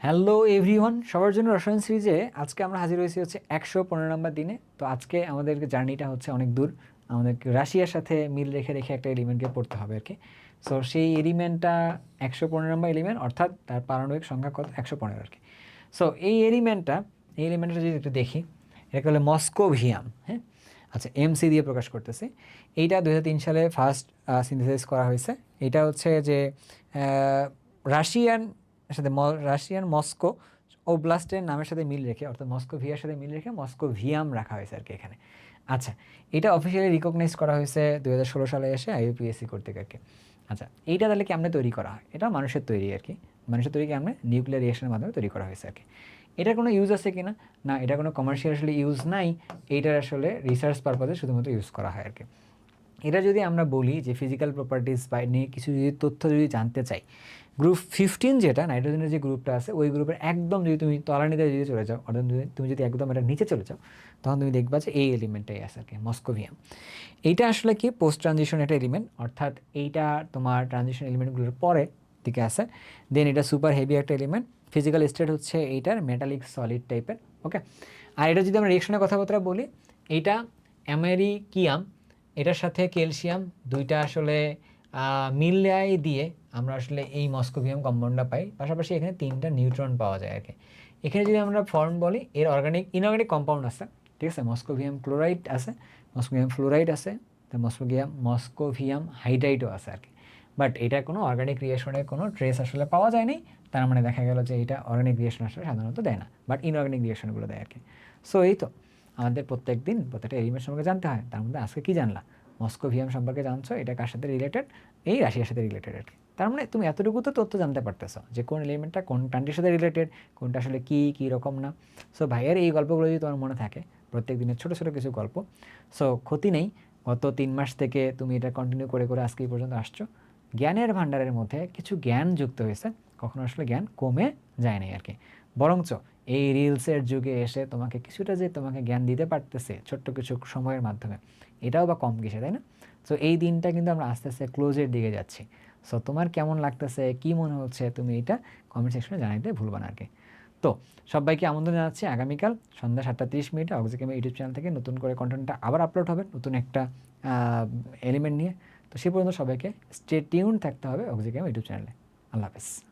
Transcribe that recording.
Hello everyone সবার জন্য রসায়ন সিরিজে আজকে আমরা হাজির হয়েছি হচ্ছে একশো পনেরো নম্বর দিনে। তো আজকে আমাদের জার্নিটা হচ্ছে অনেক দূর। আমাদেরকে রাশিয়ার সাথে মিল রেখে রেখে একটা এলিমেন্টকে পড়তে হবে আর কি। সো সেই এলিমেন্টটা একশো পনেরো নম্বর এলিমেন্ট অর্থাৎ তার পারমাণবিক সংখ্যা কত? একশো পনেরো আর কি। সো এই এলিমেন্টটা এই এলিমেন্টটা যদি একটু দেখি এটাকে বলে মস্কোভিয়াম হ্যাঁ? আচ্ছা এমসি দিয়ে প্রকাশ করতেছে। এইটা দু হাজার তিন সালে ফার্স্ট সিনথেসাইজ করা হয়েছে। এটা হচ্ছে যে আহ, রাশিয়ান সাথে রাশিয়ান মস্কো ও ব্লাস্টের নামের সাথে মিল রেখে, অর্থাৎ মস্কো ভিয়ার সাথে মিল রেখে মস্কো ভিয়াম রাখা হয়েছে আর কি এখানে। আচ্ছা এটা অফিসিয়ালি রিকগনাইজ করা হয়েছে দু হাজার ষোলো সালে এসে আইইউপিএসসি কর্তৃক আর কি। আচ্ছা এইটা তাহলে কেমনে তৈরি করা হয়? এটা মানুষের তৈরি আর কি। মানুষের তৈরি কেমনে? নিউক্লিয়ার রিয়েকশনের মাধ্যমে তৈরি করা হয়েছে আর কি। এটার কোনো ইউজ আছে কি না না এটা কোনো কমার্শিয়াল আসলে ইউজ নাই। এইটার আসলে রিসার্চ পারপাজে শুধুমাত্র ইউজ করা হয় আর কি। এটা যদি আমরা বলি যে ফিজিক্যাল প্রপার্টিস বা নিয়ে কিছু যদি তথ্য যদি জানতে চাই গ্রুপ ফিফটিন যেটা নাইট্রোজেনের যে গ্রুপটা আছে, ওই গ্রুপের একদম যদি তুমি তলানিতে যদি চলে যাও, অর্থাৎ তুমি যদি একদম এটা নিচে চলে যাও, তখন তুমি দেখবা যে এই এলিমেন্টটাই আছে আর কি মস্কোভিয়াম এইটা আসলে কি? পোস্ট ট্রানজিশন একটা এলিমেন্ট অর্থাৎ এইটা তোমার ট্রানজিশন এলিমেন্টগুলোর পরে দিকে আছে দেন এটা সুপার হেভি একটা এলিমেন্ট ফিজিক্যাল স্টেট হচ্ছে এইটার মেটালিক সলিড টাইপের ওকে আর এটা যদি আমরা রিয়েকশনের কথাবার্তা বলি, এইটা অ্যামেরিকিয়াম এটার সাথে ক্যালসিয়াম দুইটা আসলে মিলাই দিয়ে আমরা আসলে এই মস্কোভিয়াম কম্পাউন্ডটা পাই। পাশাপাশি এখানে তিনটা নিউট্রন পাওয়া যায় আর কি এখানে যদি আমরা ফর্ম বলি, এর অর্গানিক ইনঅর্গানিক কম্পাউন্ড আছে, ঠিক আছে? মস্কোভিয়াম ক্লোরাইড আছে, মস্কোভিয়াম ফ্লোরাইড আছে মস্কোভিয়াম মস্কোভিয়াম হাইড্রাইডও আছে আর কি বাট এটা কোনো অর্গানিক রিয়েশনের কোনো ট্রেস আসলে পাওয়া যায়নি। তার মানে দেখা গেল যে এটা অর্গানিক রিয়েশন আসলে সাধারণত দেয় না বাট ইনঅর্গানিক রিয়েশনগুলো দেয় আর কি সো এই তো। আমাদের প্রত্যেক দিন প্রত্যেকটা এলিমেন্ট সম্পর্কে জানতে হয়। তার মধ্যে আজকে কী জানলা? মস্কোভিয়াম সম্পর্কে জানছো? এটা কার সাথে রিলেটেড এই রাশিয়ার সাথে রিলেটেড আর কি। তার মানে তুমি এতটুকু তো তথ্য জানতে পারতেছো যে কোন এলিমেন্টটা কোন কান্ট্রির সাথে রিলেটেড কোনটা আসলে কী কী রকম না। সো ভাইয়ের এই গল্পগুলো যদি তোমার মনে থাকে, প্রত্যেক দিনের ছোটো ছোটো কিছু গল্প। সো ক্ষতি নেই। গত তিন মাস থেকে তুমি এটা কন্টিনিউ করে করে আজকে পর্যন্ত আসছো। জ্ঞানের ভাণ্ডারের মধ্যে কিছু জ্ঞান যুক্ত হয়েছে। কখনো আসলে জ্ঞান কমে যায় নাই আর কি। বরঞ্চ এই রিলসের যুগে এসে তোমাকে কিছুটা যে তোমাকে জ্ঞান দিতে পারতেছে ছোট্ট কিছু সময়ের মাধ্যমে, এটাও বা কম কিসে, তাই না? সো এই দিনটা কিন্তু আমরা আস্তে আস্তে ক্লোজের দিকে যাচ্ছি। সো তোমার কেমন লাগতেছে? কি মনে হচ্ছে? তুমি এটা কমেন্ট সেকশনে জানাইতে ভুলবা না আর কি। তো, সবাইকে আমন্ত্রণ জানাচ্ছি আগামীকাল সন্ধ্যা সাতটা তিরিশ মিনিটে অক্সিকেমের ইউটিউব চ্যানেল থেকে নতুন করে কন্টেন্টটা আবার আপলোড হবে, নতুন একটা এলিমেন্ট নিয়ে। তো, সে পর্যন্ত সবাইকে স্টে টিউন থাকতে হবে অক্সিকেম ইউটিউব চ্যানেলে। আল্লাহ হাফেজ।